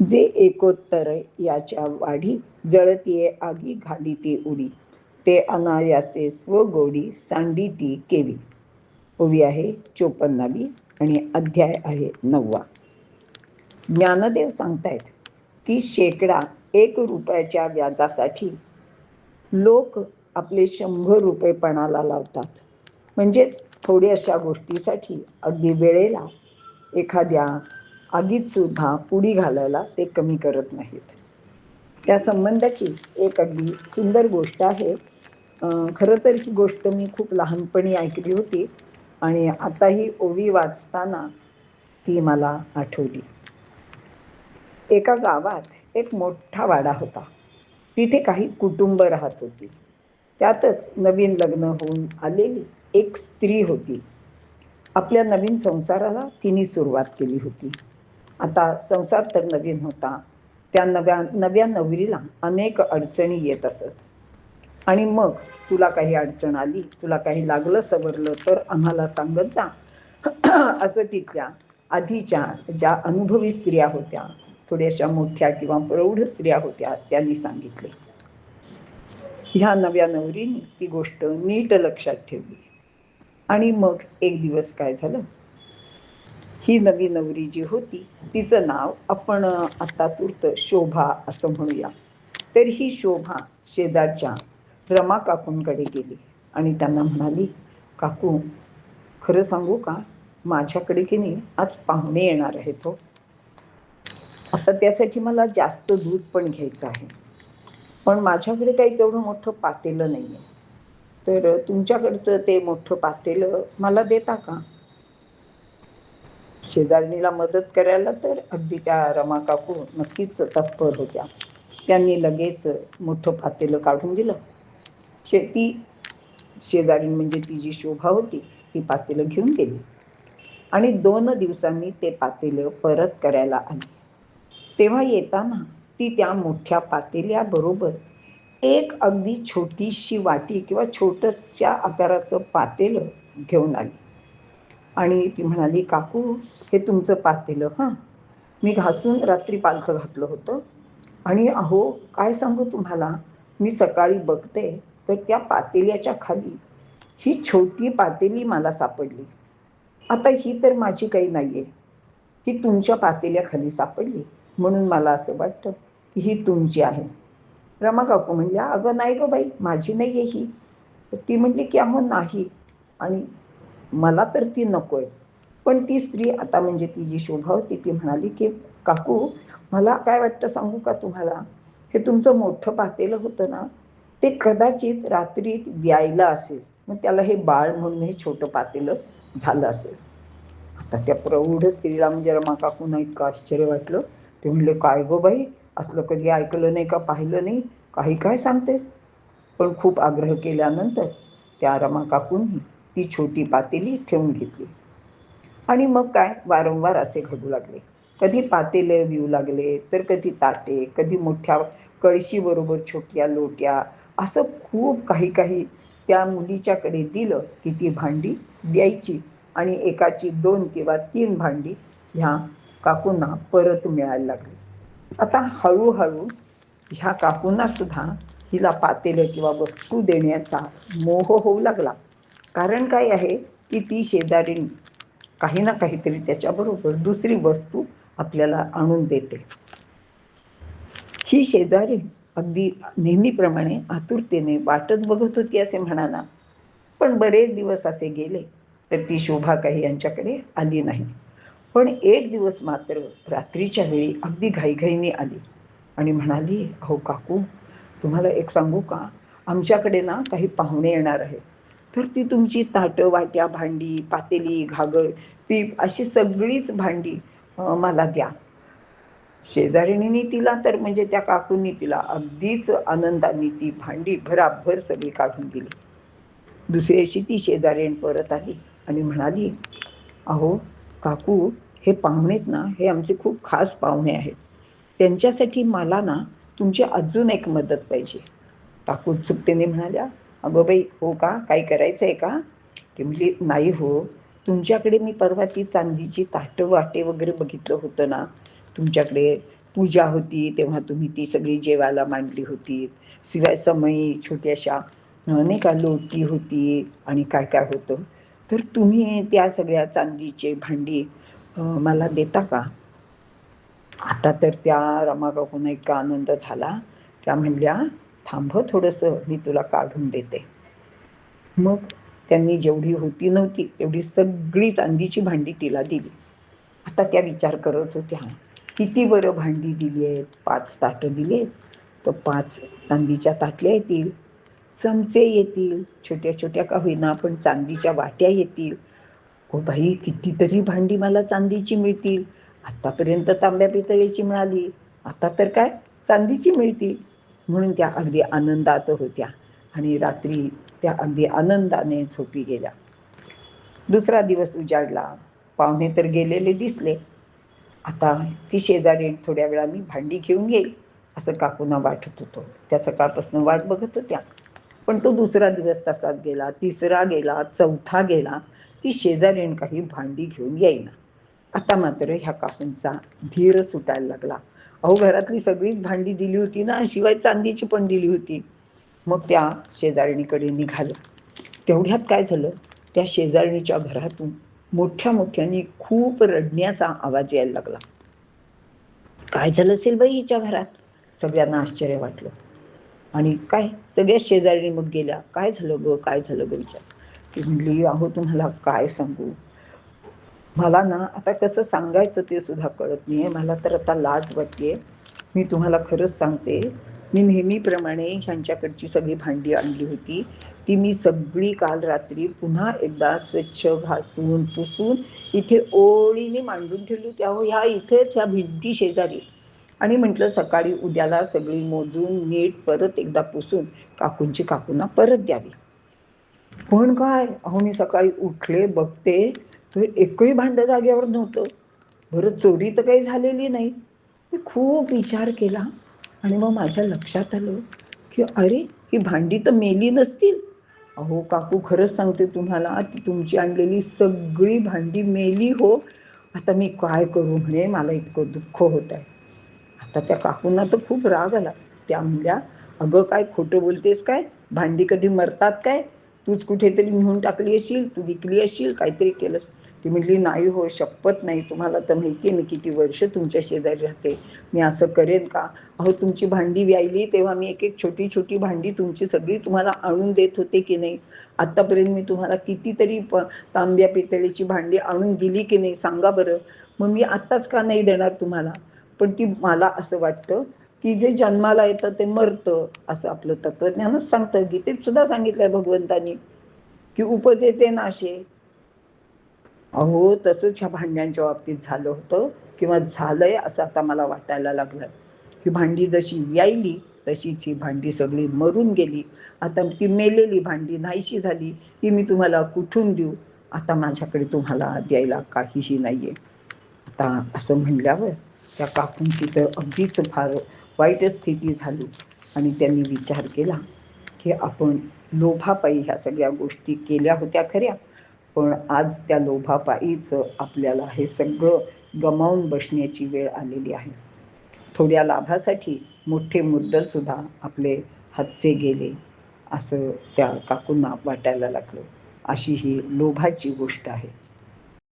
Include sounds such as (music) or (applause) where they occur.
जे एकोत्तर याच्या वाढी जळतीये आगी घालीती उडी. ते अनायासे स्वगोडी सांडिती केली. ओवी आहे चोपन्नावी आणि अध्याय आहे नववा. ज्ञानदेव सांगतायत की शेकडा एक रुपयाच्या व्याजासाठी लोक आपले शंभर रुपये पणाला लावतात. म्हणजेच थोड्याशा गोष्टीसाठी अगदी वेळेला एखाद्या आगीत सुद्धा पुडी घालायला ते कमी करत नाहीत. त्या संबंधाची एक अगदी सुंदर गोष्ट आहे. खरं तर ही गोष्ट मी खूप लहानपणी ऐकली होती आणि आता ही ओवी वाचताना ती मला आठवली. एका गावात एक मोठा वाडा होता. तिथे काही कुटुंब राहत होती. त्यातच नवीन लग्न होऊन आलेली एक स्त्री होती. आपल्या नवीन संसाराला तिने सुरुवात केली होती. आता संसार तर नवीन होता. त्या नव्या नव्या नवरीला अनेक अडचणी येत असत. आणि मग तुला काही अडचण आली तुला काही लागलं सवरलं तर आम्हाला सांगत जा. (clears throat) असं तिथल्या आधीच्या ज्या अनुभवी स्त्रिया होत्या थोड्याशा मोठ्या किंवा प्रौढ स्त्रिया होत्या त्यांनी सांगितले. ह्या नव्या नवरीने ती गोष्ट नीट लक्षात ठेवली. आणि मग एक दिवस काय झालं? ही नवी नवरी जी होती तिचं नाव आपण आता तूर्त शोभा असं म्हणूया. तर ही शोभा शेजारच्या रमा काकूंकडे गेली आणि त्यांना म्हणाली काकू खरं सांगू का? माझ्याकडे की नाही आज पाहुणे येणार आहेत हो. आता त्यासाठी मला जास्त दूध पण घ्यायचं आहे. पण माझ्याकडे काही तेवढं मोठं पातेलं नाही आहे तर तुमच्याकडचं ते मोठं पातेलं मला देता का? शेजारणीला मदत करायला तर अगदी त्या रमा काकू नक्कीच तत्पर होत्या. त्यांनी लगेच मोठं पातेलं काढून दिलं. शेती शेजारी म्हणजे ती जी शोभा होती ती पातेलं घेऊन गेली. आणि दोन दिवसांनी ते पातेलं परत करायला आली. तेव्हा येताना ती त्या मोठ्या पातेल्याबरोबर एक अगदी छोटीशी वाटी किंवा छोटशा आकाराचं पातेलं घेऊन आली. आणि ती म्हणाली काकू हे तुमचं पातेलं हां. मी घासून रात्री पालखं घातलं होतं. आणि अहो काय सांगू तुम्हाला? मी सकाळी बघते तर त्या पातेल्याच्या खाली ही छोटी पातेली मला सापडली. आता ही तर माझी काही नाही आहे ही तुमच्या पातेल्याखाली सापडली म्हणून मला असं वाटतं की ही तुमची आहे. रमा काकू म्हणल्या अगं नाही गं बाई माझी नाही आहे ही. तर ती म्हटली की अहो नाही. आणि मला तर ती नको आहे पण ती स्त्री आता म्हणजे ती जी शोभा होती ती म्हणाली की काकू मला काय वाटतं सांगू का तुम्हाला? हे तुमचं मोठं पातेलं होतं ना ते कदाचित रात्रीत व्यायला असेल. मग त्याला हे बाळ म्हणून हे छोटं पातेलं झालं असेल. आता त्या प्रौढ स्त्रीला म्हणजे रमा काकूंना इतकं आश्चर्य वाटलं. ते म्हणले काय गो बाई असलं कधी ऐकलं नाही का पाहिलं नाही? काही काय सांगतेस? पण खूप आग्रह केल्यानंतर त्या रमा काकूंनी ती छोटी पातेली ठेवून घेतली. आणि मग काय? वारंवार असे घडू लागले. कधी पातेले विऊ लागले तर कधी ताटे कधी मोठ्या कळशीबरोबर छोट्या लोट्या असं खूप काही काही त्या मुलीच्याकडे दिलं की ती भांडी द्यायची आणि एकाची दोन किंवा तीन भांडी ह्या काकूंना परत मिळायला लागली. आता हळूहळू ह्या काकूंना सुद्धा हिला पातेलं किंवा वस्तू देण्याचा मोह होऊ लागला. कारण काय आहे की ती शेजारीण काही ना काहीतरी त्याच्याबरोबर दुसरी वस्तू आपल्याला आणून देते. ही शेजारी अगदी नेहमीप्रमाणे आतुरतेने वाटच बघत होती असे म्हणा ना पण बरेच दिवस असे गेले तर ती शोभा काही यांच्याकडे आली नाही. पण एक दिवस मात्र रात्रीच्या वेळी अगदी घाईघाईने आली आणि म्हणाली अहो काकू तुम्हाला एक सांगू का? आमच्याकडे ना काही पाहुणे येणार आहेत. तर ती तुमची ताटं वाट्या भांडी पातेली घागळ पीप अशी सगळीच भांडी मला द्या. शेजारिणीने तिला तर म्हणजे त्या काकूंनी तिला अगदीच आनंदाने ती भांडी भराभर सगळी काढून दिली. दुसऱ्याशी ती शेजारीण परत आली आणि म्हणाली अहो काकू हे पाहुणेत ना हे आमचे खूप खास पाहुणे आहेत. त्यांच्यासाठी मला ना तुमची अजून एक मदत पाहिजे. काकू उत्सुकतेने म्हणाल्या अगं बाई हो का? काही करायचं आहे का? ती म्हटली नाही हो. तुमच्याकडे मी परवा ती चांदीची ताटं वाटे वगैरे बघितलं होतं ना? तुमच्याकडे पूजा होती तेव्हा तुम्ही ती सगळी जेवायला मांडली होती. शिवाय समयी छोट्याशा नाही का लोटी होती आणि काय काय होतं. तर तुम्ही त्या सगळ्या चांदीचे भांडी मला देता का? आता तर त्या रमाकाकून एक इतका आनंद झाला. त्या म्हणल्या थांब थोडंसं मी तुला काढून देते. मग त्यांनी जेवढी होती नव्हती तेवढी सगळी चांदीची भांडी तिला दिली. आता त्या विचार करत होत्या किती बरं भांडी दिली आहेत पाच ताटं दिली आहेत. तर पाच चांदीच्या ताटल्या येतील चमचे येतील छोट्या छोट्या का होईना पण चांदीच्या वाट्या येतील. हो बाई कितीतरी भांडी मला चांदीची मिळतील. आतापर्यंत तांब्या पितळेची मिळाली. आता तर काय? चांदीची मिळतील. म्हणून त्या अगदी आनंदात होत्या. आणि रात्री त्या अगदी आनंदाने झोपी गेल्या. दुसरा दिवस उजाडला. पाहुणे तर गेलेले दिसले. आता ती शेजारी थोड्या वेळाने भांडी घेऊन येईल असं काकूंना वाटत होतो. त्या सकाळपासून वाट बघत होत्या. पण तो दुसरा दिवस तसाच गेला तिसरा गेला चौथा गेला. ती शेजारीण काही भांडी घेऊन येईना. आता मात्र ह्या काकूंचा धीर सुटायला लागला. अहो घरातली सगळीच भांडी दिली होती ना शिवाय चांदीची पण दिली होती. मग त्या शेजारणीकडे निघाला तेवढ्यात काय झालं? त्या शेजारणीच्या घरातून मोठ्या मोठ्याने खूप रडण्याचा आवाज यायला लागला. काय झालं असेल बाई हिच्या घरात? सगळ्यांना आश्चर्य वाटलं. आणि काय? सगळ्या शेजारी मग गेल्या. काय झालं ग? काय झालं ग विचार? ती म्हणली अहो तुम्हाला काय सांगू? मला ना आता कसं सांगायचं ते सुद्धा कळत नाहीये. मला तर आता लाज वाटते मी तुम्हाला खरंच सांगते मी नेहमीप्रमाणे ह्यांच्याकडची सगळी भांडी आणली होती. ती मी सगळी काल रात्री पुन्हा एकदा स्वच्छ घासून पुसून इथे ओळीने मांडून ठेवली होती. अहो ह्या इथेच ह्या भिंती शेजारी. आणि म्हटलं सकाळी उद्याला सगळी मोजून नीट परत एकदा पुसून काकूंची काकूंना परत द्यावी. पण काय? अहो मी सकाळी उठले बघते तर एकही भांडं जागेवर नव्हतं. बरं चोरी तर काही झालेली नाही. मी खूप विचार केला आणि मग माझ्या लक्षात आलं की अरे ही भांडी तर मेली नसतील. अहो काकू खरंच सांगते तुम्हाला तुमची आणलेली सगळी भांडी मेली हो. आता मी काय करू म्हणे? मला इतकं दुःख होत आहे आता त्या काकूंना तर खूप राग आला. त्या म्हणल्या अगं काय खोटं बोलतेस काय? भांडी कधी मरतात काय? तूच कुठेतरी नेऊन टाकली असेल तू विकली असेल काहीतरी केलं ती म्हटली नाही हो शपथ नाही. तुम्हाला तर माहिती आहे मी किती वर्ष तुमच्या शेजारी राहते. मी असं करेन का? अहो तुमची भांडी व्यायली तेव्हा मी एक एक छोटी छोटी भांडी तुमची सगळी तुम्हाला आणून देत होते की नाही? आतापर्यंत मी तुम्हाला कितीतरी प तांब्या पितळेची भांडी आणून दिली की नाही? सांगा बरं. मग मी आत्ताच का नाही देणार तुम्हाला? पण ती मला असं वाटतं की जे जन्माला येतं ते मरतं असं आपलं तत्वज्ञानच सांगतं. गीतेत सुद्धा सांगितलंय भगवंतानी की उपजेते नाशे अहो तसंच ह्या भांड्यांच्या बाबतीत झालं होतं किंवा झालंय असं आता मला वाटायला लागलं. ही भांडी जशी यायली तशीच ही भांडी सगळी मरून गेली. आता ती मेलेली भांडी नाहीशी झाली ती मी तुम्हाला कुठून देऊ? आता माझ्याकडे तुम्हाला द्यायला काहीही नाहीये. आता असं म्हणल्यावर त्या काकूंची तर अगदीच फार वाईट स्थिती झाली आणि त्यांनी विचार केला की आपण लोभापायी ह्या सगळ्या गोष्टी केल्या होत्या खऱ्या. पण आज त्या लोभापायीचं आपल्याला हे सगळं गमावून बसण्याची वेळ आलेली आहे. थोड्या लाभासाठी मोठे मुद्दलसुद्धा आपले हातचे गेले असं त्या काकूंना वाटायला लागलं. अशी ही लोभाची गोष्ट आहे.